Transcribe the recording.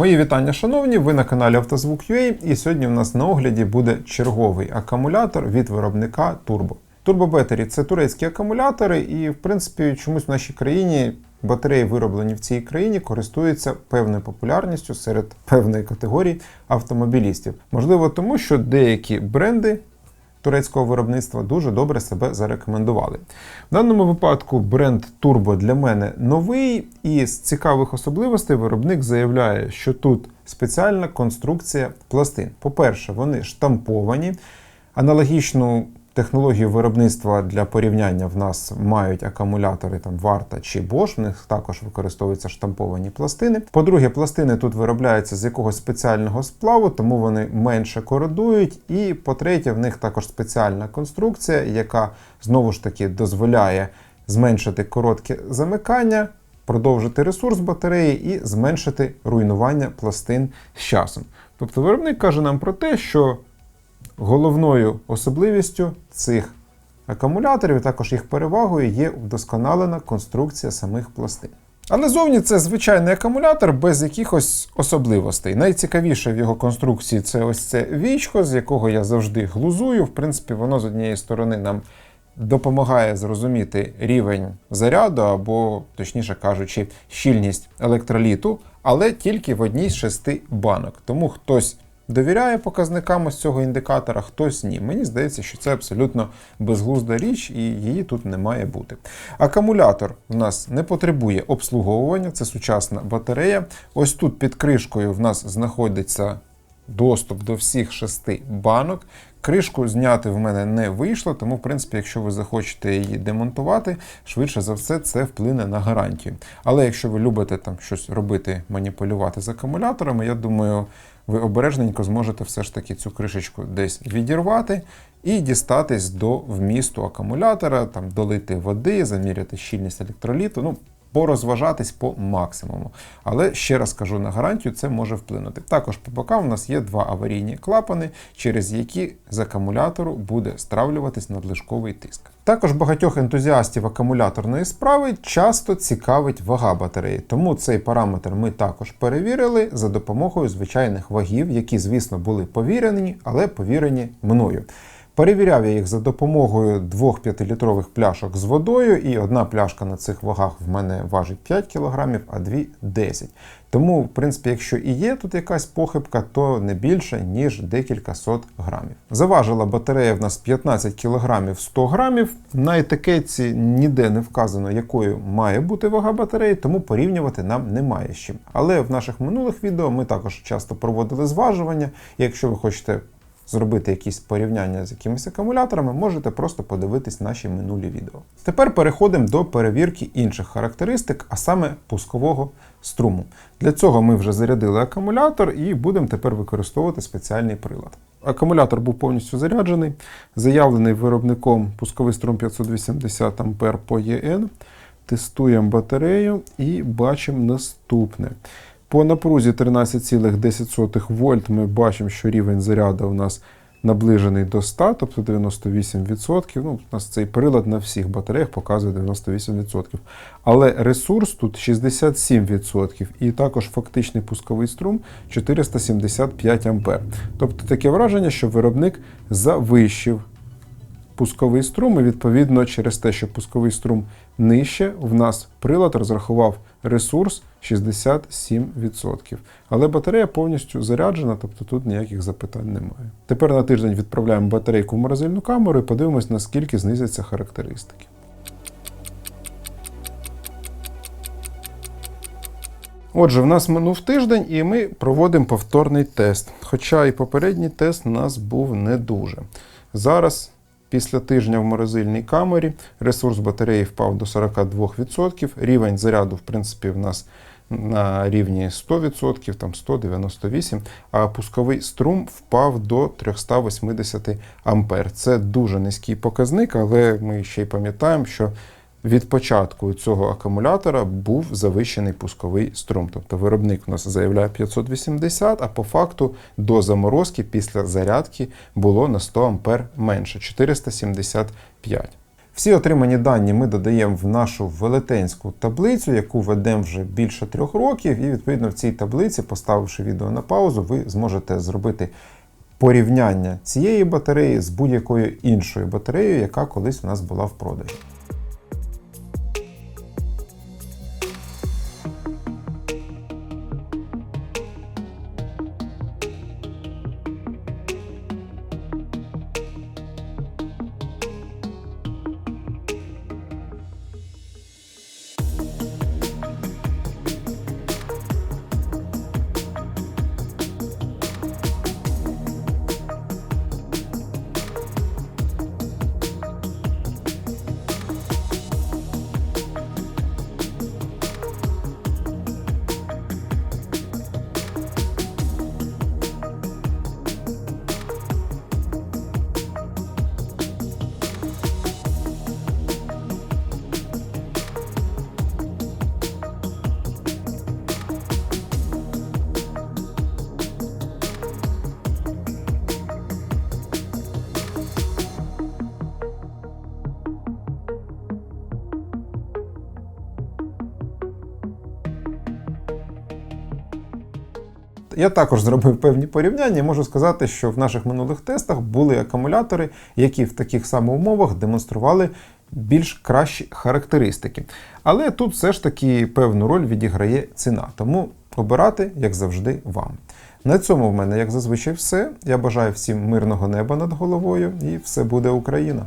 Мої вітання, шановні! Ви на каналі Автозвук.ua і сьогодні в нас на огляді буде черговий акумулятор від виробника Turbo. Turbo Battery – це турецькі акумулятори, і в принципі чомусь в нашій країні батареї, вироблені в цій країні, користуються певною популярністю серед певної категорії автомобілістів. Можливо, тому що деякі бренди турецького виробництва дуже добре себе зарекомендували. В даному випадку бренд Turbo для мене новий, і з цікавих особливостей виробник заявляє, що тут спеціальна конструкція пластин. По-перше, вони штамповані. Аналогічну технологію виробництва для порівняння в нас мають акумулятори там Варта чи Bosch, в них також використовуються штамповані пластини. По-друге, пластини тут виробляються з якогось спеціального сплаву, тому вони менше кородують. І по-третє, в них також спеціальна конструкція, яка знову ж таки дозволяє зменшити коротке замикання. Продовжити ресурс батареї і зменшити руйнування пластин з часом. Тобто виробник каже нам про те, що Головною особливістю цих акумуляторів, також їх перевагою, є вдосконалена конструкція самих пластин. Але зовні це звичайний акумулятор без якихось особливостей. Найцікавіше в його конструкції це ось це вічко, з якого я завжди глузую. В принципі, воно з однієї сторони нам допомагає зрозуміти рівень заряду, або, точніше кажучи, щільність електроліту, але тільки в одній з шести банок. Тому хтось довіряє показникам з цього індикатора, хтось ні. Мені здається, що це абсолютно безглузда річ, і її тут не має бути. Акумулятор в нас не потребує обслуговування, це сучасна батарея. Ось тут під кришкою в нас знаходиться доступ до всіх шести банок. Кришку зняти в мене не вийшло, тому, в принципі, якщо ви захочете її демонтувати, швидше за все це вплине на гарантію. Але якщо ви любите там щось робити, маніпулювати з акумуляторами, я думаю, ви обережненько зможете все ж таки цю кришечку десь відірвати і дістатись до вмісту акумулятора, там долити води, заміряти щільність електроліту. Ну, порозважатись по максимуму. Але ще раз кажу на гарантію, це може вплинути. Також по бокам у нас є два аварійні клапани, через які з акумулятору буде стравлюватись надлишковий тиск. Також багатьох ентузіастів акумуляторної справи часто цікавить вага батареї, тому цей параметр ми також перевірили за допомогою звичайних вагів, які, звісно, були повірені, але повірені мною. Перевіряв я їх за допомогою двох 5-літрових пляшок з водою, і одна пляшка на цих вагах в мене важить 5 кг, а дві 10 Тому, в принципі, якщо і є тут якась похибка, то не більше, ніж декілька сот грамів. Заважила батарея в нас 15 кг 100 грамів. На етикетці ніде не вказано, якою має бути вага батареї, тому порівнювати нам немає з чим. Але в наших минулих відео ми також часто проводили зважування. Якщо ви хочете зробити якісь порівняння з якимись акумуляторами, можете просто подивитись наші минулі відео. Тепер переходимо до перевірки інших характеристик, а саме пускового струму. Для цього ми вже зарядили акумулятор і будемо тепер використовувати спеціальний прилад. Акумулятор був повністю заряджений, заявлений виробником пусковий струм 580 А по ЄН. Тестуємо батарею і бачимо наступне. По напрузі 13,10 вольт ми бачимо, що рівень заряду у нас наближений до 100, тобто 98%. Ну, У нас цей прилад на всіх батареях показує 98%. Але ресурс тут 67%. І також фактичний пусковий струм 475 А. Тобто таке враження, що виробник завищив пусковий струм, і відповідно через те, що пусковий струм нижче, в нас прилад розрахував ресурс 67%. Але батарея повністю заряджена, тобто тут ніяких запитань немає. Тепер на тиждень відправляємо батарейку в морозильну камеру і подивимось, наскільки знизяться характеристики. Отже, в нас минув тиждень і ми проводимо повторний тест. Хоча і попередній тест у нас був не дуже. Зараз Після тижня в морозильній камері ресурс батареї впав до 42%. Рівень заряду, в принципі, в нас на рівні 100%, там 198%, а пусковий струм впав до 380 А. Це дуже низький показник, але ми ще й пам'ятаємо, що від початку цього акумулятора був завищений пусковий струм. Тобто виробник у нас заявляє 580, а по факту до заморозки після зарядки було на 100 А менше 475. Всі отримані дані ми додаємо в нашу велетенську таблицю, яку ведемо вже більше трьох років. І відповідно в цій таблиці, поставивши відео на паузу, ви зможете зробити порівняння цієї батареї з будь-якою іншою батареєю, яка колись у нас була в продажі. Я також зробив певні порівняння. і Можу сказати, що в наших минулих тестах були акумулятори, які в таких самих умовах демонстрували більш кращі характеристики. Але тут все ж таки певну роль відіграє ціна. Тому обирати, як завжди, вам. На цьому в мене, як зазвичай, все. Я бажаю всім мирного неба над головою і все буде Україна!